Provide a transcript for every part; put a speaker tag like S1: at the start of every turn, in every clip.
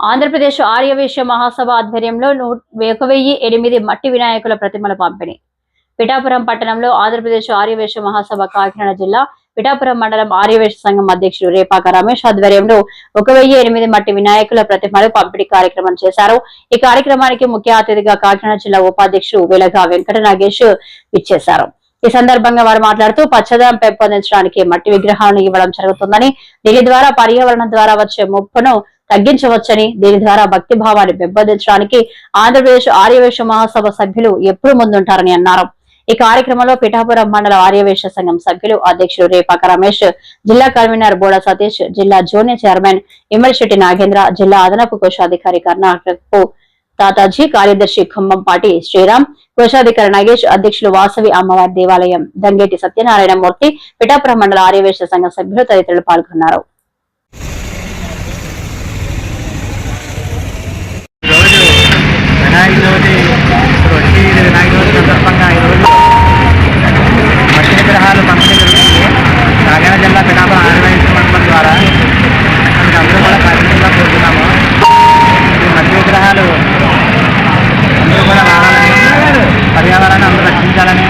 S1: ఆంధ్రప్రదేశ్ ఆర్యవేశ్య మహాసభ ఆధ్వర్యంలో నూ- ఒక వెయ్యి ఎనిమిది మట్టి వినాయకుల ప్రతిమల పంపిణీ. పిఠాపురం పట్టణంలో ఆంధ్రప్రదేశ్ ఆర్యవేశ్య మహాసభ కాకినాడ జిల్లా పిఠాపురం మండలం ఆర్యవేశ సంఘం అధ్యక్షుడు రేపాక రమేష్ ఆధ్వర్యంలో ఒక వెయ్యి ఎనిమిది మట్టి వినాయకుల ప్రతిమలు పంపిణీ కార్యక్రమం చేశారు. ఈ కార్యక్రమానికి ముఖ్య అతిథిగా కాకినాడ జిల్లా ఉపాధ్యక్షుడు వెలగా వెంకట నాగేష్ ఇచ్చేశారు ఈ సందర్భంగా వారు మాట్లాడుతూ పచ్చదనం పెంపొందించడానికి మట్టి విగ్రహాలను ఇవ్వడం జరుగుతుందని దీని ద్వారా పర్యావరణం ద్వారా వచ్చే ముప్పును తగ్గించవచ్చని దీని ద్వారా భక్తి భావాన్ని పెంపొందించడానికి ఆంధ్రప్రదేశ్ ఆర్యవేశ మహాసభ సభ్యులు ఎప్పుడు ముందుంటారని అన్నారు. ఈ కార్యక్రమంలో పిఠాపురం మండల ఆర్యవేశ సంఘం సభ్యులు అధ్యక్షుడు రేపాక రమేష్ జిల్లా కన్వీనర్ బోడ సతీష్ జిల్లా జూనియర్ చైర్మన్ ఇమ్మడిశెట్టి నాగేంద్ర జిల్లా అదనపు కోశాధికారి కర్ణాటకపు తాతాజీ కార్యదర్శి ఖమ్మంపాటి శ్రీరామ్ కోశాధికారి నగేష్ అధ్యక్షులు వాసవి అమ్మవారి దేవాలయం దంగేటి సత్యనారాయణ మూర్తి పిఠాపురం మండల ఆర్యవేశ సంఘం సభ్యులు తదితరులు పాల్గొన్నారు
S2: ఈరోజు వినాయక చవితి ఇప్పుడు వచ్చి ఇది వినాయక చవితి సందర్భంగా ఈరోజు మట్టి విగ్రహాలు పంపిణీ జరుగుతుంది కాకినాడ జిల్లా పిఠాపురం ఆదివాసీ మండలం ద్వారా మనకి అందరూ కూడా కార్యక్రమంగా కోరుతున్నాము ఈ మట్టి విగ్రహాలు అందరూ కూడా వాడాలని పర్యావరణాన్ని అందరూ రక్షించాలని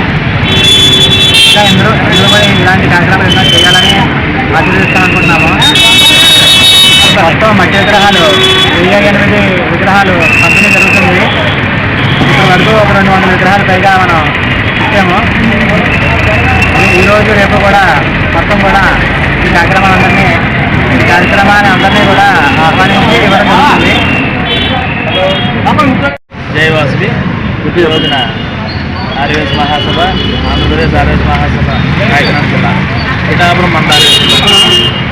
S2: ఇంకా అందరూ అందరూ కూడా ఇలాంటి కార్యక్రమాలు ఎన్నో చేయాలని ఆశీర్వదిస్తాం అనుకుంటున్నాము మొత్తం మట్టి విగ్రహాలు వెయ్యి ఎనిమిది విగ్రహాలు పంపిణీ జరుగుతుంది. వరకు ఒక రెండు వందల విగ్రహాలు పైగా మనం ఇచ్చాము. ఈరోజు రేపు కూడా మొత్తం కూడా ఈ కార్యక్రమాలందరినీ ఈ కార్యక్రమాన్ని అందరినీ కూడా ఆహ్వానించి ఇవ్వడం జరుగుతుంది జై వాసుడి రోజున ఆర్యవేశ మహాసభ ఆంధ్రప్రదేశ్ ఆర్యవేశ మహాసభ కాకినాడ జిల్లా పిఠాపురం మండలం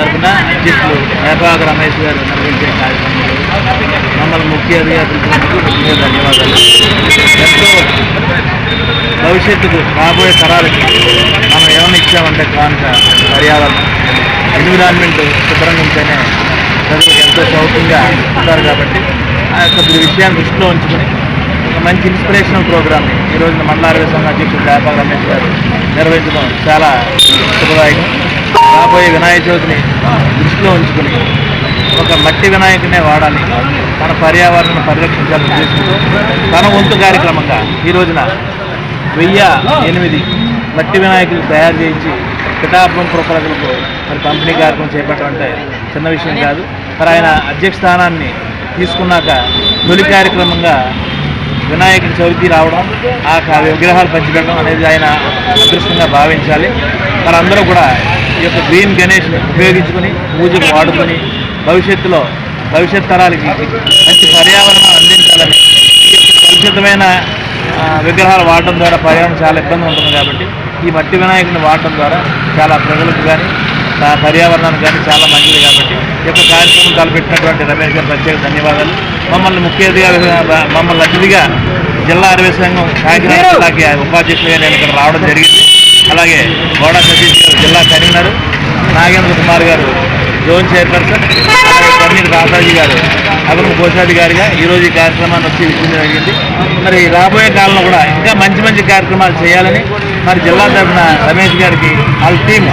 S2: తరఫున అధ్యక్షులు వేపాక రమేష్ గారు నిర్వహించే కార్యక్రమంలో మమ్మల్ని ముఖ్య అతిథిగా ధన్యవాదాలు. ఎంతో భవిష్యత్తుకు రాబోయే తరాలకి మనం ఏమైనా ఇచ్చామంటే కానుక పర్యావరణం ఎన్విరాన్మెంట్ శుభ్రంగా ఉంటేనే ప్రజలకు ఎంతో సౌకర్యంగా ఉంటారు కాబట్టి ఆ యొక్క విషయాన్ని దృష్టిలో ఉంచుకొని ఒక మంచి ఇన్స్పిరేషనల్ ప్రోగ్రామ్ని ఈరోజు మండల సంఘ అధ్యక్షుడు వేపాక రమేష్ గారు నిర్వహించడం చాలా శుభదాయకం. రాబోయే వినాయక చవితిని దృష్టిలో ఉంచుకుని ఒక మట్టి వినాయకునే వాడాలి. మన పర్యావరణం పరిరక్షించాలని ఉద్దేశంతో తన వంతు కార్యక్రమంగా ఈ రోజున వెయ్యి ఎనిమిది మట్టి వినాయకులు తయారు చేయించి పిఠాపురం పురప్రజలకు మరి పంపిణీ కార్యక్రమం చేపట్టడం అంటే చిన్న విషయం కాదు. మరి ఆయన అధ్యక్ష స్థానాన్ని తీసుకున్నాక తొలి కార్యక్రమంగా వినాయకుడి చవితి రావడం ఆ విగ్రహాలు పంచిపెట్టడం అనేది ఆయన అదృష్టంగా భావించాలి. మరి అందరూ కూడా ఈ యొక్క గ్రీన్ గణేష్ని ఉపయోగించుకొని పూజకు వాడుకొని భవిష్యత్తులో భవిష్యత్ తరాలకి మంచి పర్యావరణం అందించాలని ఈ యొక్క కలుషితమైన విగ్రహాలు వాడటం ద్వారా పర్యావరణం చాలా ఇబ్బంది ఉంటుంది కాబట్టి ఈ మట్టి వినాయకుడిని వాడటం ద్వారా చాలా ప్రజలకు కానీ పర్యావరణానికి కానీ చాలా మంచిది కాబట్టి ఈ యొక్క కార్యక్రమం తలపెట్టినటువంటి రమేష్ గారు ప్రత్యేక ధన్యవాదాలు. మమ్మల్ని ముఖ్య అతిథిగా మమ్మల్ని అతిథిగా జిల్లా అరవై సంఘం కాకినాడ జిల్లాకి ఉపాధ్యక్షులుగా నేను ఇక్కడ రావడం జరిగింది. అలాగే గోడా సతీష్ గారు జిల్లా కన్వీనర్ నాగేంద్ర కుమార్ గారు జోన్ చైర్పర్సన్ అలాగే కన్నీర్ రాసాజీ గారు అదనపు కోశాధికారిగా ఈరోజు ఈ కార్యక్రమాన్ని వచ్చి విషయం జరిగింది. మరి రాబోయే కాలంలో కూడా ఇంకా మంచి మంచి కార్యక్రమాలు చేయాలని మరి జిల్లా తరఫున రమేష్ గారికి వాళ్ళ టీం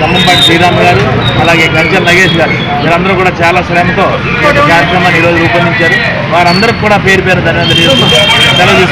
S2: ఖమ్మంపాటి శ్రీరామ్ గారు అలాగే కంచెల నగేష్ గారు వీరందరూ కూడా చాలా శ్రమతో కార్యక్రమాన్ని ఈరోజు రూపొందించారు. వారందరికీ కూడా పేరు పేరు ధన్యవాదాలు తెలుసు సెలవు